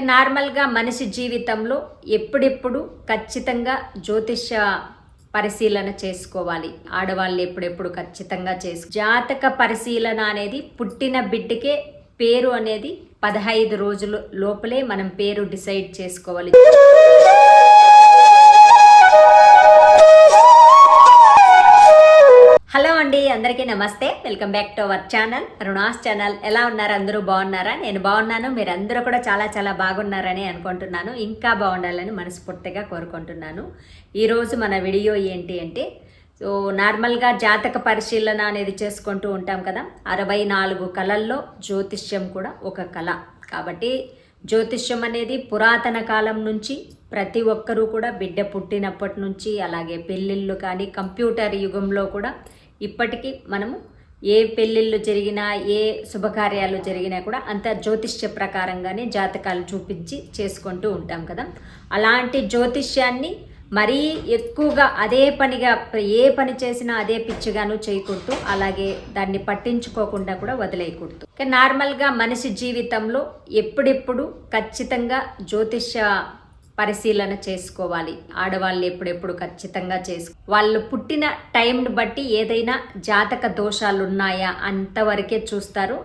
నార్మల్గా మనిషి జీవితంలో ఎప్పుడెప్పుడు ఖచ్చితంగా జ్యోతిష్య పరిశీలన చేసుకోవాలి. ఆడవాళ్ళు ఎప్పుడెప్పుడు ఖచ్చితంగా చేసు జాతక పరిశీలన అనేది పుట్టిన బిడ్డకే పేరు అనేది పదహైదు రోజుల లోపలే మనం పేరు డిసైడ్ చేసుకోవాలి. హలో అండి అందరికీ నమస్తే. Welcome back to our channel Runa's channel ఎలా ఉన్నారు? అందరూ బాగున్నారా? నేను బాగున్నాను. మీరు అందరూ కూడా చాలా చాలా బాగున్నారని అనుకుంటున్నాను. ఇంకా బాగుండాలని మనస్ఫూర్తిగా కోరుకుంటున్నాను. ఈరోజు మన వీడియో ఏంటి అంటే సో నార్మల్గా జాతక పరిశీలన అనేది చేసుకుంటూ ఉంటాం కదా. అరవై నాలుగు కళల్లో జ్యోతిష్యం కూడా ఒక కళ. కాబట్టి జ్యోతిష్యం అనేది పురాతన కాలం నుంచి ప్రతి ఒక్కరూ కూడా బిడ్డ పుట్టినప్పటి నుంచి అలాగే పెళ్ళిళ్ళు కానీ కంప్యూటర్ యుగంలో కూడా ఇప్పటికీ మనము ఏ పెళ్ళిళ్ళు జరిగినా ఏ శుభకార్యాలు జరిగినా కూడా అంత జ్యోతిష్య ప్రకారంగానే జాతకాలు చూపించి చేసుకుంటూ ఉంటాం కదా. అలాంటి జ్యోతిష్యాన్ని మరీ ఎక్కువగా అదే పనిగా ఏ పని చేసినా అదే పిచ్చిగాను చేయకూడదు. అలాగే దాన్ని పట్టించుకోకుండా కూడా వదిలేయకూడదు. నార్మల్గా మనిషి జీవితంలో ఎప్పుడెప్పుడు ఖచ్చితంగా జ్యోతిష్య పరిశీలన చేసుకోవాలి. ఆడవాళ్ళు ఎప్పుడెప్పుడు ఖచ్చితంగా చేసుకో వాళ్ళు పుట్టిన టైంని బట్టి ఏదైనా జాతక దోషాలు ఉన్నాయా అంతవరకే చూస్తారు.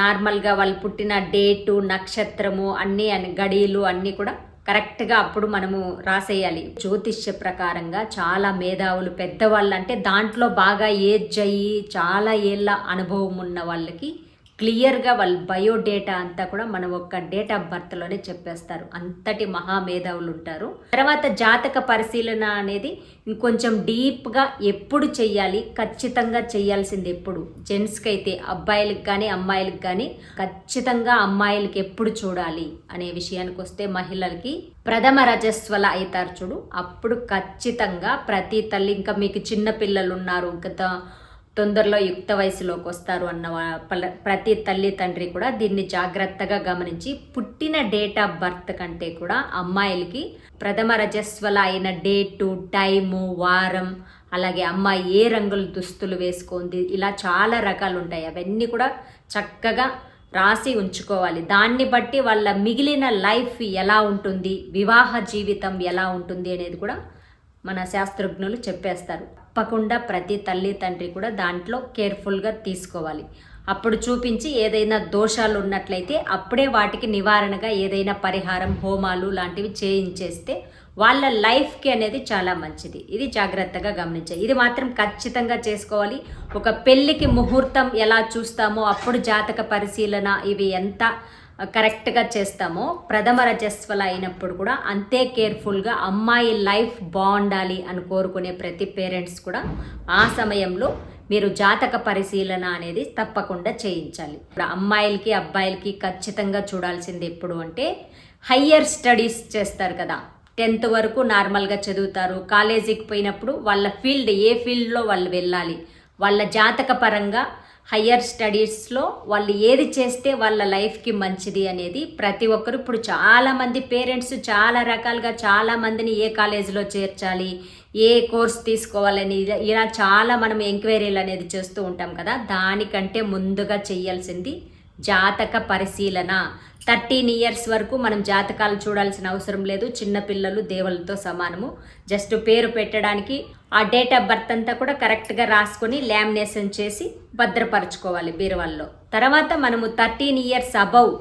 నార్మల్గా వాళ్ళు పుట్టిన డేటు నక్షత్రము అన్నీ అని గడియలు అన్నీ కూడా కరెక్ట్గా అప్పుడు మనము రాసేయాలి. జ్యోతిష్య ప్రకారంగా చాలా మేధావులు పెద్దవాళ్ళు అంటే దాంట్లో బాగా ఏజ్ అయ్యి చాలా ఏళ్ళ అనుభవం ఉన్న వాళ్ళకి క్లియర్గా వాళ్ళ బయోడేటా అంతా కూడా మనం ఒక్క డేట్ ఆఫ్ బర్త్లోనే చెప్పేస్తారు. అంతటి మహామేధావులు ఉంటారు. తర్వాత జాతక పరిశీలన అనేది ఇంకొంచెం డీప్గా ఎప్పుడు చెయ్యాలి ఖచ్చితంగా చేయాల్సింది ఎప్పుడు? జెంట్స్కి అయితే అబ్బాయిలకు కానీ అమ్మాయిలకు కానీ ఖచ్చితంగా అమ్మాయిలకి ఎప్పుడు చూడాలి అనే విషయానికి వస్తే మహిళలకి ప్రథమ రజస్వల అవుతారు చూడు. అప్పుడు ఖచ్చితంగా ప్రతి తల్లి ఇంకా మీకు చిన్న పిల్లలు ఉన్నారు ఇంకా తొందరలో యుక్త వయసులోకి వస్తారు అన్న ప్రతి తల్లి తండ్రి కూడా దీన్ని జాగ్రత్తగా గమనించి పుట్టిన డేట్ ఆఫ్ బర్త్ కంటే కూడా అమ్మాయిలకి ప్రథమ రజస్వల అయిన డేటు టైము వారం అలాగే అమ్మాయి ఏ రంగుల దుస్తులు వేసుకుంది ఇలా చాలా రకాలు ఉంటాయి. అవన్నీ కూడా చక్కగా రాసి ఉంచుకోవాలి. దాన్ని బట్టి వాళ్ళ మిగిలిన లైఫ్ ఎలా ఉంటుంది వివాహ జీవితం ఎలా ఉంటుంది అనేది కూడా మన శాస్త్రజ్ఞులు చెప్పేస్తారు. తప్పకుండా ప్రతి తల్లి తండ్రి కూడా దాంట్లో కేర్ఫుల్గా తీసుకోవాలి. అప్పుడు చూపించి ఏదైనా దోషాలు ఉన్నట్లయితే అప్పుడే వాటికి నివారణగా ఏదైనా పరిహారం హోమాలు లాంటివి చేయించేస్తే వాళ్ళ లైఫ్కి అనేది చాలా మంచిది. ఇది జాగ్రత్తగా గమనించాలి. ఇది మాత్రం ఖచ్చితంగా చేసుకోవాలి. ఒక పెళ్ళికి ముహూర్తం ఎలా చూస్తామో అప్పుడు జాతక పరిశీలన ఇవి ఎంత కరెక్ట్గా చేస్తామో ప్రథమ రజస్వల అయినప్పుడు కూడా అంతే కేర్ఫుల్గా అమ్మాయి లైఫ్ బాగుండాలి అని కోరుకునే ప్రతి పేరెంట్స్ కూడా ఆ సమయంలో మీరు జాతక పరిశీలన అనేది తప్పకుండా చేయించాలి. ఇప్పుడు అమ్మాయిలకి అబ్బాయిలకి ఖచ్చితంగా చూడాల్సింది ఎప్పుడు అంటే హయ్యర్ స్టడీస్ చేస్తారు కదా. టెన్త్ వరకు నార్మల్గా చదువుతారు. కాలేజీకి పోయినప్పుడు వాళ్ళ ఫీల్డ్ ఏ ఫీల్డ్లో వాళ్ళు వెళ్ళాలి? వాళ్ళ జాతక పరంగా హయ్యర్ స్టడీస్లో వాళ్ళు ఏది చేస్తే వాళ్ళ లైఫ్కి మంచిది అనేది ప్రతి ఒక్కరు ఇప్పుడు చాలామంది పేరెంట్స్ చాలా రకాలుగా చాలామందిని ఏ కాలేజీలో చేర్చాలి ఏ కోర్స్ తీసుకోవాలని ఇలా- ఇలా చాలా మనం ఎంక్వైరీలు అనేది చేస్తూ ఉంటాం కదా. దానికంటే ముందుగా చేయాల్సింది జాతక పరిశీలన. థర్టీన్ ఇయర్స్ వరకు మనం జాతకాలు చూడాల్సిన అవసరం లేదు. చిన్నపిల్లలు దేవులతో సమానము. జస్ట్ పేరు పెట్టడానికి ఆ డేట్ ఆఫ్ బర్త్ అంతా కూడా కరెక్ట్గా రాసుకొని లామినేషన్ చేసి భద్రపరచుకోవాలి బీరువాల్లో. తర్వాత మనము థర్టీన్ ఇయర్స్ అబౌవ్.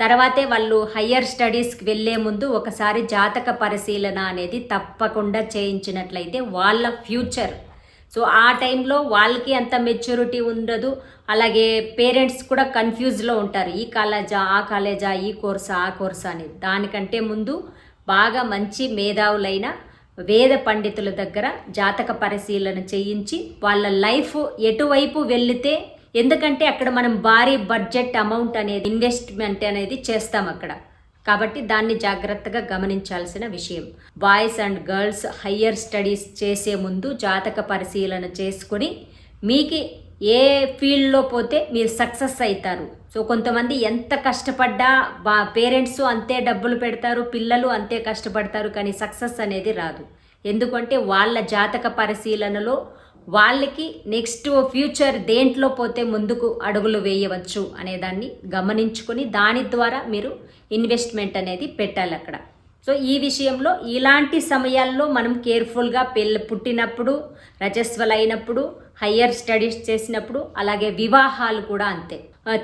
తర్వాతే వాళ్ళు హయ్యర్ స్టడీస్కి వెళ్ళే ముందు ఒకసారి జాతక పరిశీలన అనేది తప్పకుండా చేయించినట్లయితే వాళ్ళ ఫ్యూచర్ సో ఆ టైంలో వాళ్ళకి అంత మెచ్యూరిటీ ఉండదు. అలాగే పేరెంట్స్ కూడా కన్ఫ్యూజ్లో ఉంటారు. ఈ కాలేజా ఆ కాలేజా ఈ కోర్సా ఆ కోర్సా అని. దానికంటే ముందు బాగా మంచి మేధావులైన వేద పండితుల దగ్గర జాతక పరిశీలన చేయించి వాళ్ళ లైఫ్ ఎటువైపు వెళితే ఎందుకంటే అక్కడ మనం భారీ బడ్జెట్ అమౌంట్ అనేది ఇన్వెస్ట్మెంట్ అనేది చేస్తాం అక్కడ. కాబట్టి దాన్ని జాగ్రత్తగా గమనించాల్సిన విషయం. Boys and girls higher studies చేసే ముందు జాతక పరిశీలన చేసుకొని మీకు ఏ ఫీల్డ్లో పోతే మీరు సక్సెస్ అవుతారు సో కొంతమంది ఎంత కష్టపడ్డా బా పేరెంట్స్ అంతే డబ్బులు పెడతారు పిల్లలు అంతే కష్టపడతారు కానీ సక్సెస్ అనేది రాదు. ఎందుకంటే వాళ్ళ జాతక పరిశీలనలో వాళ్ళకి నెక్స్ట్ ఫ్యూచర్ దేంట్లో పోతే ముందుకు అడుగులు వేయవచ్చు అనేదాన్ని గమనించుకొని దాని ద్వారా మీరు ఇన్వెస్ట్మెంట్ అనేది పెట్టాలి అక్కడ. సో ఈ విషయంలో ఇలాంటి సమయాల్లో మనం కేర్ఫుల్గా పెళ్ళి పుట్టినప్పుడు రజస్వలైనప్పుడు అయినప్పుడు హయ్యర్ స్టడీస్ చేసినప్పుడు అలాగే వివాహాలు కూడా అంతే.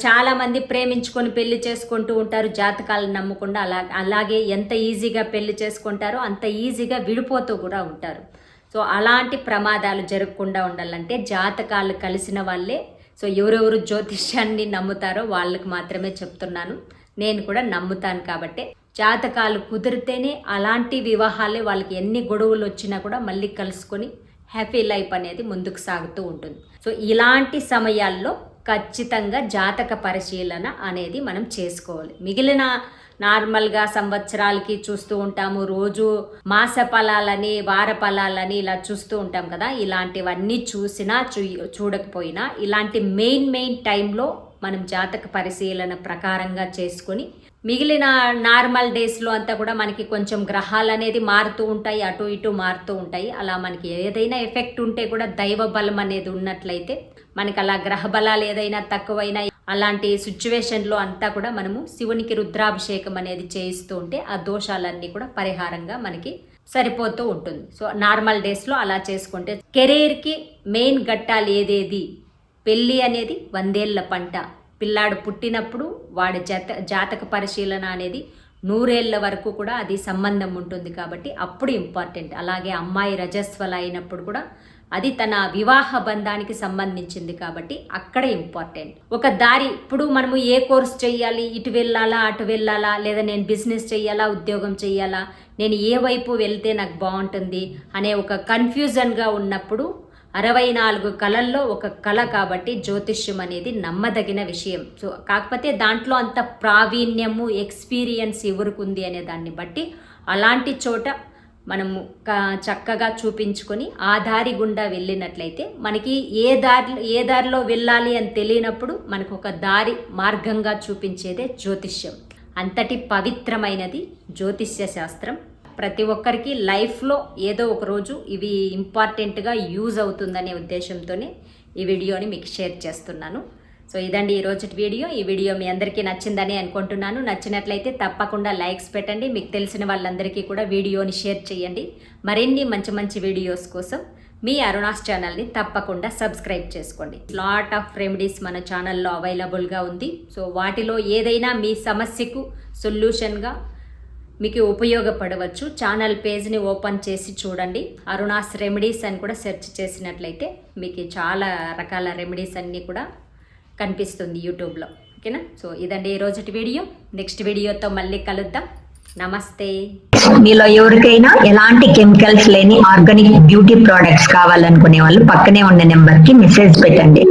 చాలామంది ప్రేమించుకొని పెళ్ళి చేసుకుంటూ ఉంటారు జాతకాలను నమ్మకుండా అలా అలాగే ఎంత ఈజీగా పెళ్ళి చేసుకుంటారో అంత ఈజీగా విడిపోతూ కూడా ఉంటారు. సో అలాంటి ప్రమాదాలు జరగకుండా ఉండాలంటే జాతకాలు కలిసిన వాళ్ళే. సో ఎవరెవరు జ్యోతిష్యాన్ని నమ్ముతారో వాళ్ళకి మాత్రమే చెప్తున్నాను. నేను కూడా నమ్ముతాను కాబట్టి. జాతకాలు కుదిరితేనే అలాంటి వివాహాలే వాళ్ళకి ఎన్ని గొడవలు వచ్చినా కూడా మళ్ళీ కలుసుకొని హ్యాపీ లైఫ్ అనేది ముందుకు సాగుతూ ఉంటుంది. సో ఇలాంటి సమయాల్లో ఖచ్చితంగా జాతక పరిశీలన అనేది మనం చేసుకోవాలి. మిగిలిన నార్మల్గా సంవత్సరాలకి చూస్తూ ఉంటాము. రోజు మాస ఫలాలని వార ఫలాలని ఇలా చూస్తూ ఉంటాం కదా. ఇలాంటివన్నీ చూసినా చూ చూడకపోయినా ఇలాంటి మెయిన్ మెయిన్ టైంలో మనం జాతక పరిశీలన ప్రకారంగా చేసుకొని మిగిలిన నార్మల్ డేస్లో అంతా కూడా మనకి కొంచెం గ్రహాలు అనేది మారుతూ ఉంటాయి. అటు ఇటు మారుతూ ఉంటాయి. అలా మనకి ఏదైనా ఎఫెక్ట్ ఉంటే కూడా దైవ బలం అనేది ఉన్నట్లయితే మనకి అలా గ్రహ బలాలు ఏదైనా తక్కువైనా అలాంటి సిచ్యువేషన్లో అంతా కూడా మనము శివునికి రుద్రాభిషేకం అనేది చేయిస్తూ ఉంటే ఆ దోషాలన్నీ కూడా పరిహారంగా మనకి సరిపోతూ ఉంటుంది. సో నార్మల్ డేస్లో అలా చేసుకుంటే కెరీర్కి మెయిన్ గట్టాలు ఏదేది? పెళ్ళి అనేది వందేళ్ళ పంట. పిల్లాడు పుట్టినప్పుడు వాడి జాత జాతక పరిశీలన అనేది నూరేళ్ళ వరకు కూడా అది సంబంధం ఉంటుంది కాబట్టి అప్పుడు ఇంపార్టెంట్. అలాగే అమ్మాయి రజస్వల అయినప్పుడు కూడా అది తన వివాహ బంధానికి సంబంధించింది కాబట్టి అక్కడ ఇంపార్టెంట్ ఒక దారి ఇప్పుడు మనము ఏ కోర్స్ చేయాలి ఇటు వెళ్ళాలా? అటు వెళ్ళాలా? లేదా నేను బిజినెస్ చేయాలా ఉద్యోగం చేయాలా నేను ఏ వైపు వెళ్తే నాకు బాగుంటుంది? అనే ఒక కన్ఫ్యూజన్గా ఉన్నప్పుడు అరవై నాలుగు కళల్లో ఒక కళ కాబట్టి జ్యోతిష్యం అనేది నమ్మదగిన విషయం. సో కాకపోతే దాంట్లో అంత ప్రావీణ్యము ఎక్స్పీరియన్స్ ఎవరికి ఉంది అనే దాన్ని బట్టి అలాంటి చోట మనము చక్కగా చూపించుకొని ఆ దారి గుండా వెళ్ళినట్లయితే మనకి ఏ దారి ఏ దారిలో వెళ్ళాలి అని తెలియనప్పుడు మనకు ఒక దారి మార్గంగా చూపించేదే జ్యోతిష్యం. అంతటి పవిత్రమైనది జ్యోతిష్య శాస్త్రం. ప్రతి ఒక్కరికి లైఫ్లో ఏదో ఒక రోజు ఇవి ఇంపార్టెంట్గా యూజ్ అవుతుందనే ఉద్దేశంతోనే ఈ వీడియోని మీకు షేర్ చేస్తున్నాను. సో ఇదండి ఈ వీడియో. ఈ వీడియో మీ అందరికీ నచ్చిందని అనుకుంటున్నాను. నచ్చినట్లయితే తప్పకుండా లైక్స్ పెట్టండి. మీకు తెలిసిన వాళ్ళందరికీ కూడా వీడియోని షేర్ చేయండి. మరిన్ని మంచి మంచి వీడియోస్ కోసం మీ అరుణాస్ ఛానల్ని తప్పకుండా సబ్స్క్రైబ్ చేసుకోండి. లాట్ ఆఫ్ రెమెడీస్ మన ఛానల్లో అవైలబుల్గా ఉంది. సో వాటిలో ఏదైనా మీ సమస్యకు సొల్యూషన్గా మీకు ఉపయోగపడవచ్చు. ఛానల్ పేజ్ని ఓపెన్ చేసి చూడండి. అరుణాస్ రెమెడీస్ అని కూడా సెర్చ్ చేసినట్లయితే మీకు చాలా రకాల రెమెడీస్ అన్నీ కూడా కనిపిస్తుంది యూట్యూబ్లో. ఓకేనా? సో ఇదండి ఈ రోజుటి వీడియో. నెక్స్ట్ వీడియోతో మళ్ళీ కలుద్దాం. నమస్తే. మీలో ఎవరికైనా ఎలాంటి కెమికల్స్ లేని ఆర్గానిక్ బ్యూటీ ప్రొడక్ట్స్ కావాలనుకునే వాళ్ళు పక్కనే ఉన్న నెంబర్కి మెసేజ్ పెట్టండి.